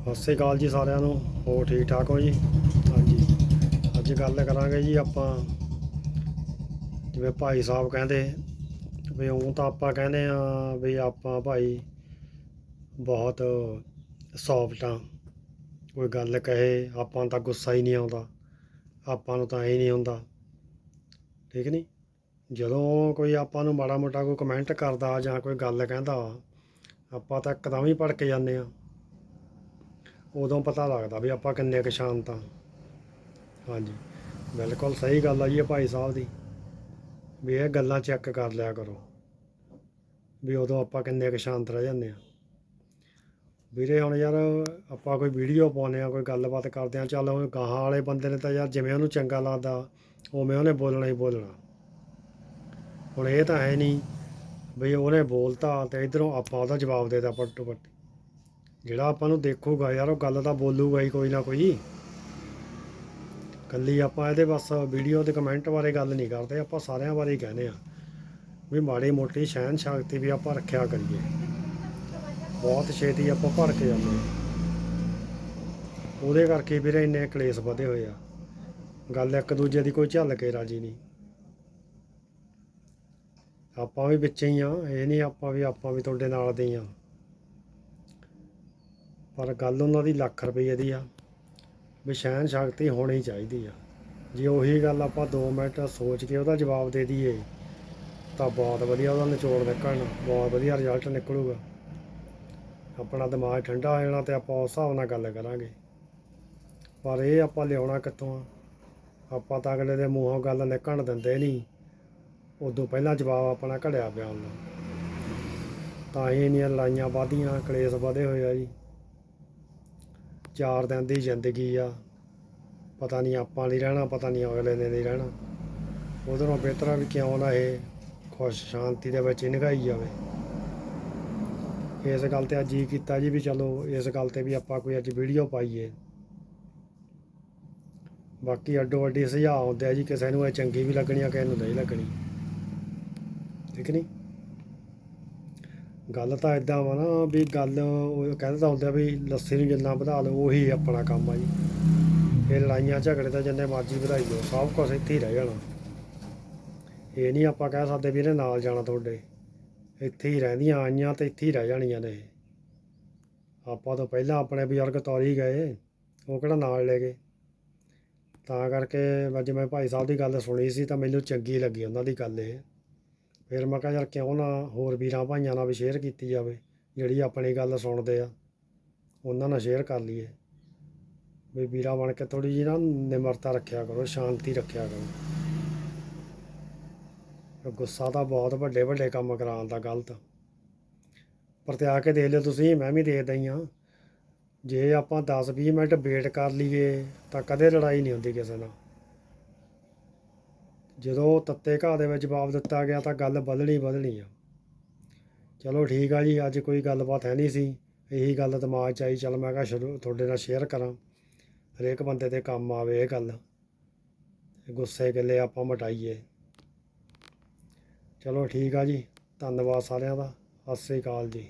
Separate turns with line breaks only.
ਸਤਿ ਸ਼੍ਰੀ ਅਕਾਲ ਜੀ ਸਾਰਿਆਂ ਨੂੰ, ਹੋਰ ਠੀਕ ਠਾਕ ਹੋ ਜੀ? ਹਾਂਜੀ। ਅੱਜ ਗੱਲ ਕਰਾਂਗੇ ਜੀ ਆਪਾਂ, ਜਿਵੇਂ ਭਾਈ ਸਾਹਿਬ ਕਹਿੰਦੇ, ਵੀ ਉਹ ਤਾਂ ਆਪਾਂ ਕਹਿੰਦੇ ਆ ਵੀ ਆਪਾਂ ਭਾਈ ਬਹੁਤ ਸੌਫਟ ਆ ਕੋਈ ਗੱਲ ਕਹੇ, ਆਪਾਂ ਨੂੰ ਤਾਂ ਗੁੱਸਾ ਹੀ ਨਹੀਂ ਆਉਂਦਾ। ਆਪਾਂ ਨੂੰ ਤਾਂ ਐ ਨਹੀਂ ਹੁੰਦਾ। ਠੀਕ ਨਹੀਂ ਜਦੋਂ ਕੋਈ ਆਪਾਂ ਨੂੰ ਮਾੜਾ ਮੋਟਾ ਕੋਈ ਕਮੈਂਟ ਕਰਦਾ ਜਾਂ ਕੋਈ ਗੱਲ ਕਹਿੰਦਾ, ਆਪਾਂ ਤਾਂ ਇੱਕਦਮ ਹੀ ਭੜਕ ਜਾਂਦੇ ਆ ਉਦੋਂ ਪਤਾ ਲੱਗਦਾ ਵੀ ਆਪਾਂ ਕਿੰਨੇ ਕੁ ਸ਼ਾਂਤ ਆ ਹਾਂਜੀ, ਬਿਲਕੁਲ ਸਹੀ ਗੱਲ ਆ ਜੀ ਇਹ ਭਾਈ ਸਾਹਿਬ ਦੀ। ਵੀ ਇਹ ਗੱਲਾਂ ਚੈੱਕ ਕਰ ਲਿਆ ਕਰੋ। ਵੀ ਉਦੋਂ ਆਪਾਂ ਕਿੰਨੇ ਕੁ ਸ਼ਾਂਤ ਰਹਿ ਜਾਂਦੇ ਆ ਵੀਰੇ ਹੁਣ ਯਾਰ ਆਪਾਂ ਕੋਈ ਵੀਡੀਓ ਪਾਉਂਦੇ ਆ ਕੋਈ ਗੱਲਬਾਤ ਕਰਦੇ ਆ ਚੱਲ ਉਹ ਗਾਹਾਂ ਵਾਲੇ ਬੰਦੇ ਨੇ ਤਾਂ ਯਾਰ ਜਿਵੇਂ ਉਹਨੂੰ ਚੰਗਾ ਲੱਗਦਾ, ਉਵੇਂ ਉਹਨੇ ਬੋਲਣਾ ਹੀ ਬੋਲਣਾ। ਹੁਣ ਇਹ ਤਾਂ ਹੈ ਨਹੀਂ ਵੀ ਉਹਨੇ ਬੋਲਤਾ ਤੇ ਇਧਰੋਂ ਆਪਾਂ ਉਹਦਾ ਜਵਾਬ ਦੇ ਦਿੱਤਾ ਪੱਟੋ ਪੱਟੀ ਜਿਹੜਾ ਆਪਾਂ ਨੂੰ ਦੇਖੂਗਾ ਯਾਰ, ਉਹ ਗੱਲ ਤਾਂ ਬੋਲੂਗਾ ਹੀ ਕੋਈ ਨਾ ਕੋਈ। ਕੱਲੀ ਆਪਾਂ ਇਹਦੇ ਬਸ ਵੀਡੀਓ ਤੇ ਕਮੈਂਟ ਬਾਰੇ ਗੱਲ ਨਹੀਂ ਕਰਦੇ, ਆਪਾਂ ਸਾਰਿਆਂ ਬਾਰੇ ਹੀ ਕਹਿੰਦੇ ਆ ਵੀ ਮਾੜੀ ਮੋਟੀ ਸਹਿਨ ਸ਼ਕਤੀ ਵੀ ਆਪਾਂ ਰੱਖਿਆ ਕਰੀਏ। ਬਹੁਤ ਛੇਤੀ ਆਪਾਂ ਭੜਕ ਜਾਂਦੇ ਆ ਉਹਦੇ ਕਰਕੇ ਵੀਰੇ ਇੰਨੇ ਕਲੇਸ਼ ਵਧੇ ਹੋਏ ਆ। ਗੱਲ ਇੱਕ ਦੂਜੇ ਦੀ ਕੋਈ ਝੱਲ ਕੇ ਰਾਜੀ ਨਹੀਂ। ਆਪਾਂ ਵੀ ਵਿੱਚ ਹੀ ਆ ਇਹ ਨਹੀਂ ਆਪਾਂ ਵੀ ਆਪਾਂ ਵੀ ਤੁਹਾਡੇ ਨਾਲ ਦੇ ਹੀ ਆ ਪਰ ਗੱਲ ਉਹਨਾਂ ਦੀ ਲੱਖ ਰੁਪਏ ਦੀ ਆ। ਵੀ ਸਹਿਣ ਸ਼ਕਤੀ ਹੋਣੀ ਚਾਹੀਦੀ ਆ। ਜੇ ਉਹੀ ਗੱਲ ਆਪਾਂ 2 ਮਿੰਟ ਸੋਚ ਕੇ ਉਹਦਾ ਜਵਾਬ ਦੇ ਦਈਏ, ਤਾਂ ਬਹੁਤ ਵਧੀਆ ਉਹਦਾ ਨਿਚੋੜ ਨਿਕਲਣਾ, ਬਹੁਤ ਵਧੀਆ ਰਿਜ਼ਲਟ ਨਿਕਲੂਗਾ। ਆਪਣਾ ਦਿਮਾਗ ਠੰਡਾ ਹੋ ਜਾਣਾ ਤੇ ਆਪਾਂ ਉਸ ਹਿਸਾਬ ਨਾਲ ਗੱਲ ਕਰਾਂਗੇ। ਪਰ ਇਹ ਆਪਾਂ ਲਿਆਉਣਾ ਕਿੱਥੋਂ ਆ? ਆਪਾਂ ਤਾਂ ਅਗਲੇ ਦੇ ਮੂੰਹੋਂ ਗੱਲ ਨਿਕਲਣ ਦਿੰਦੇ ਨਹੀਂ। ਉਦੋਂ ਪਹਿਲਾਂ ਜਵਾਬ ਆਪਣਾ ਘੜਿਆ ਪਿਆ ਹੁੰਦਾ। ਤਾਂ ਹੀ ਇੰਨੀਆਂ ਲੜਾਈਆਂ ਵਧੀਆਂ ਕਲੇਸ਼ ਵਧੇ ਹੋਏ ਆ ਜੀ। ਚਾਰ ਦਿਨ ਦੀ ਜ਼ਿੰਦਗੀ ਆ। ਪਤਾ ਨਹੀਂ ਆਪਾਂ ਲਈ ਰਹਿਣਾ, ਪਤਾ ਨਹੀਂ ਅਗਲੇ ਨੇ ਨਹੀਂ ਰਹਿਣਾ। ਉਧਰੋਂ ਬਿਹਤਰ ਵੀ ਕਿਉਂ ਨਾ ਇਹ ਖੁਸ਼ ਸ਼ਾਂਤੀ ਦੇ ਵਿੱਚ ਹੀ ਨਿਗਾਈ ਜਾਵੇ। ਇਸ ਗੱਲ ਤੇ ਅੱਜ ਹੀ ਕੀਤਾ ਜੀ ਵੀ ਚਲੋ, ਇਸ ਗੱਲ ਤੇ ਵੀ ਆਪਾਂ ਕੋਈ ਅੱਜ ਵੀਡੀਓ ਪਾਈਏ। ਬਾਕੀ ਅੱਡੋ ਅੱਡੀ ਸੁਝਾਅ ਆਉਂਦੇ ਆ ਜੀ, ਕਿਸੇ ਨੂੰ ਇਹ ਚੰਗੀ ਵੀ ਲੱਗਣੀ ਆ, ਕਿਸੇ ਨੂੰ ਨਹੀਂ ਲੱਗਣੀ। ਠੀਕ ਨਹੀਂ ਗੱਲ ਤਾਂ ਇਦਾਂ ਵਾ ਨਾ ਵੀ ਗੱਲ ਉਹ ਕਹਿੰਦੇ ਤਾਂ ਹੁੰਦੇ ਆ ਵੀ ਲੱਸੀ ਨੂੰ ਜਿੰਨਾ ਵਧਾ ਲਓ, ਉਹੀ ਆਪਣਾ ਕੰਮ ਆ ਜੀ। ਇਹ ਲੜਾਈਆਂ, ਝਗੜੇ ਤਾਂ ਜਿੰਨੇ ਮਰਜ਼ੀ ਵਧਾਈ ਜਾਓ, ਸਭ ਕੁਝ ਇੱਥੇ ਹੀ ਰਹਿ ਜਾਣਾ। ਇਹ ਨਹੀਂ ਆਪਾਂ ਕਹਿ ਸਕਦੇ ਵੀ ਇਹਨੇ ਨਾਲ ਜਾਣਾ ਤੁਹਾਡੇ। ਇੱਥੇ ਹੀ ਰਹਿੰਦੀਆਂ ਆਈਆਂ ਤੇ ਇੱਥੇ ਹੀ ਰਹਿ ਜਾਣੀਆਂ ਨੇ ਇਹ। ਆਪਾਂ ਤੋਂ ਪਹਿਲਾਂ ਆਪਣੇ ਬਜ਼ੁਰਗ ਤੋਰੀ ਗਏ, ਉਹ ਕਿਹੜਾ ਨਾਲ ਲੈ ਗਏ? ਤਾਂ ਕਰਕੇ ਅੱਜ ਮੈਂ ਭਾਈ ਸਾਹਿਬ ਦੀ ਗੱਲ ਸੁਣੀ ਸੀ ਤਾਂ ਮੈਨੂੰ ਚੰਗੀ ਲੱਗੀ ਉਹਨਾਂ ਦੀ ਗੱਲ ਇਹ। ਫਿਰ ਮੈਂ ਕਿਹਾ ਯਾਰ ਕਿਉਂ ਨਾ ਹੋਰ ਵੀਰਾਂ ਭਾਈਆਂ ਨਾਲ ਵੀ ਸ਼ੇਅਰ ਕੀਤੀ ਜਾਵੇ, ਜਿਹੜੀ ਆਪਣੀ ਗੱਲ ਸੁਣਦੇ ਆ, ਉਹਨਾਂ ਨਾਲ ਸ਼ੇਅਰ ਕਰ ਲਈਏ। ਵੀ ਵੀਰਾਂ ਬਣ ਕੇ ਥੋੜੀ ਜਿਹੀ ਨਾ ਨਿਮਰਤਾ ਰੱਖਿਆ ਕਰੋ, ਸ਼ਾਂਤੀ ਰੱਖਿਆ ਕਰੋ। ਗੁੱਸਾ ਤਾਂ ਬਹੁਤ ਵੱਡੇ ਵੱਡੇ ਕੰਮ ਕਰਾਉਣ ਦਾ ਗਲਤ। ਪਰ ਤੇ ਆ ਕੇ ਦੇਖ ਲਿਓ ਤੁਸੀਂ, ਮੈਂ ਵੀ ਦੇਖਦਾ ਹੀ ਆ ਜੇ ਆਪਾਂ 10-20 ਮਿੰਟ ਵੇਟ ਕਰ ਲਈਏ, ਤਾਂ ਕਦੇ ਲੜਾਈ ਨਹੀਂ ਹੁੰਦੀ ਕਿਸੇ ਨਾਲ। ਜਦੋਂ ਤੱਤੇ ਘਾਹ ਦੇ ਵਿੱਚ ਜਵਾਬ ਦਿੱਤਾ ਗਿਆ ਤਾਂ ਗੱਲ ਬਦਲਣੀ ਬਦਲਣੀ ਆ। ਚਲੋ ਠੀਕ ਆ ਜੀ, ਅੱਜ ਕੋਈ ਗੱਲਬਾਤ ਹੈ ਨਹੀਂ ਸੀ। ਇਹੀ ਗੱਲ ਦਿਮਾਗ 'ਚ ਆਈ, ਚਲ ਮੈਂ ਕਿਹਾ ਸ਼ੁਰੂ ਤੁਹਾਡੇ ਨਾਲ ਸ਼ੇਅਰ ਕਰਾਂ। ਹਰੇਕ ਬੰਦੇ ਦੇ ਕੰਮ ਆਵੇ ਇਹ ਗੱਲ। ਗੁੱਸੇ ਗਿੱਲੇ ਆਪਾਂ ਮਟਾਈਏ। ਚਲੋ ਠੀਕ ਆ ਜੀ, ਧੰਨਵਾਦ ਸਾਰਿਆਂ ਦਾ। ਸਤਿ ਸ੍ਰੀ ਅਕਾਲ ਜੀ।